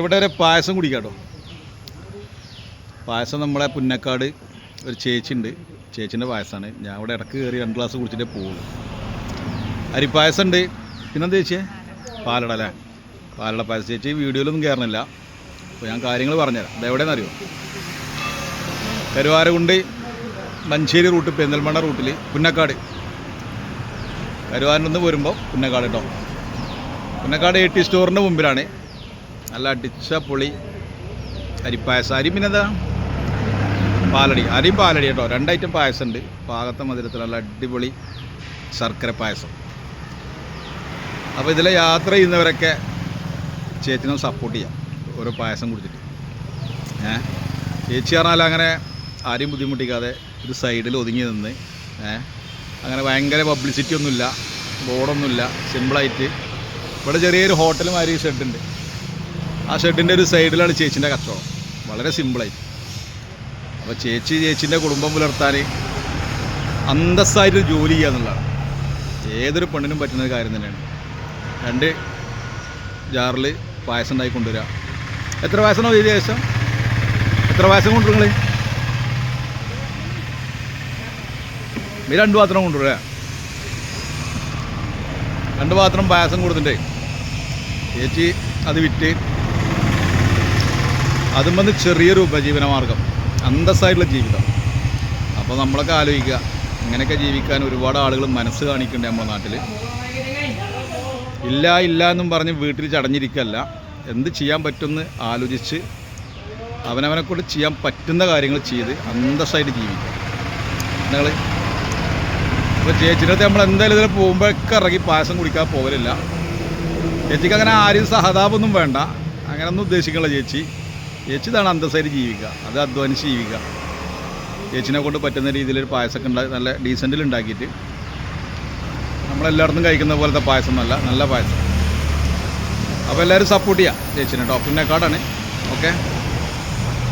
ഇവിടെ ഒരു പായസം കുടിക്കാട്ടോ പായസം നമ്മളെ പുന്നക്കാട് ഒരു ചേച്ചി ഉണ്ട് ചേച്ചീന്റെ പായസമാണ് ഞാൻ ഇവിടെ ഇടയ്ക്ക് കയറി രണ്ട് ഗ്ലാസ് കുടിച്ചിട്ടേ പോകുള്ളൂ അരിപ്പായസം ഉണ്ട്. പിന്നെന്താ ചേച്ചിയെ പാലട അല്ലേ? പാലട പായസം. ചേച്ചി വീഡിയോയിലൊന്നും കയറണില്ല. അപ്പോൾ ഞാൻ കാര്യങ്ങൾ പറഞ്ഞുതരാം. ഇതെവിടെയെന്ന് അറിയോ കരുവാരകുണ്ട് മഞ്ചേരി റൂട്ട് പെരിന്തൽമണ്ണ റൂട്ടിൽ പുന്നക്കാട്. കരുവാരനിൽ നിന്ന് വരുമ്പോൾ പുന്നക്കാട് കേട്ടോ. പുന്നക്കാട് എ ടി സ്റ്റോറിന്റെ മുമ്പിലാണ്. നല്ല അടിച്ച പൊളി അരിപ്പായസം. അരി പിന്നെ എന്താ പാലടി. അരി പാലടി കേട്ടോ. രണ്ട് ഐറ്റം പായസം ഉണ്ട് പാകത്തെ മധുരത്തിൽ നല്ല അടിപൊളി ശർക്കര പായസം. അപ്പോൾ ഇതിലെ യാത്ര ചെയ്യുന്നവരൊക്കെ ചേച്ചിനെ സപ്പോർട്ട് ചെയ്യാം. ഓരോ പായസം കുടിച്ചിട്ട്. ഏ? ചേച്ചി പറഞ്ഞാൽ അങ്ങനെ ആരും ബുദ്ധിമുട്ടിക്കാതെ ഒരു സൈഡിൽ ഒതുങ്ങി നിന്ന് ഏ? അങ്ങനെ ഭയങ്കര പബ്ലിസിറ്റി ഒന്നുമില്ല ബോർഡൊന്നുമില്ല സിമ്പിളായിട്ട് ഇവിടെ ചെറിയൊരു ഹോട്ടൽ മാതിരി ഷെഡുണ്ട് ആ ഷെഡിന്റെ ഒരു സൈഡിലാണ് ചേച്ചിന്റെ കച്ചവടം. വളരെ സിമ്പിളായി. അപ്പോൾ ചേച്ചി ചേച്ചിന്റെ കുടുംബം പുലർത്താൻ അന്തസ്സായിട്ട് ജോലി ചെയ്യുക എന്നുള്ളതാണ്. ഏതൊരു പെണ്ണിനും പറ്റുന്ന ഒരു കാര്യം തന്നെയാണ്. രണ്ട് ജാറിൽ പായസം ഉണ്ടാക്കി കൊണ്ടുവരിക. എത്ര പായസമാണോ ചെയ്ത ശേഷം എത്ര പായസം കൊണ്ടുവരും നിങ്ങൾ നീ രണ്ട് പാത്രം കൊണ്ടുവരിക രണ്ട് പാത്രം പായസം കൊടുത്തിട്ടേ. ചേച്ചി അത് വിറ്റ് അതും വന്ന് ചെറിയൊരു ഉപജീവന മാർഗം അന്തസ്സായിട്ടുള്ള ജീവിതം. അപ്പോൾ നമ്മളൊക്കെ ആലോചിക്കുക. ഇങ്ങനെയൊക്കെ ജീവിക്കാൻ ഒരുപാട് ആളുകൾ മനസ്സ് കാണിക്കുന്നുണ്ട് നമ്മുടെ നാട്ടിൽ ഇല്ല ഇല്ല എന്നും പറഞ്ഞ് വീട്ടിൽ ചടഞ്ഞിരിക്കല്ല. എന്ത് ചെയ്യാൻ പറ്റുമെന്ന് ആലോചിച്ച് അവനവനെ കൊണ്ട് ചെയ്യാൻ പറ്റുന്ന കാര്യങ്ങൾ ചെയ്ത് അന്തസ്സായിട്ട് ജീവിക്കുക. നിങ്ങൾ ഇപ്പോൾ അടുത്ത് നമ്മൾ എന്തായാലും ഇതിൽ പോകുമ്പോഴൊക്കെ ഇറങ്ങി പായസം കുടിക്കാൻ പോകലില്ല. ചേച്ചിക്ക് അങ്ങനെ ആരും സഹതാപൊന്നും വേണ്ട. അങ്ങനെയൊന്നും ഉദ്ദേശിക്കണില്ല ചേച്ചി. ചേച്ചി ഇതാണ് ജീവിക്കുക. അത് അധ്വാനിച്ച് ജീവിക്കുക. ചേച്ചിനെ കൊണ്ട് പറ്റുന്ന രീതിയിൽ ഒരു പായസമൊക്കെ ഉണ്ടാക്കി നല്ല ഡീസന്റിൽ ഉണ്ടാക്കിയിട്ട് നമ്മളെല്ലായിടത്തും കഴിക്കുന്ന പോലത്തെ പായസം നല്ല നല്ല പായസം. അപ്പോൾ എല്ലാവരും സപ്പോർട്ട് ചെയ്യാം ചേച്ചിനെ ടോപ്പിന്റെ കാർഡാണ് ഓക്കെ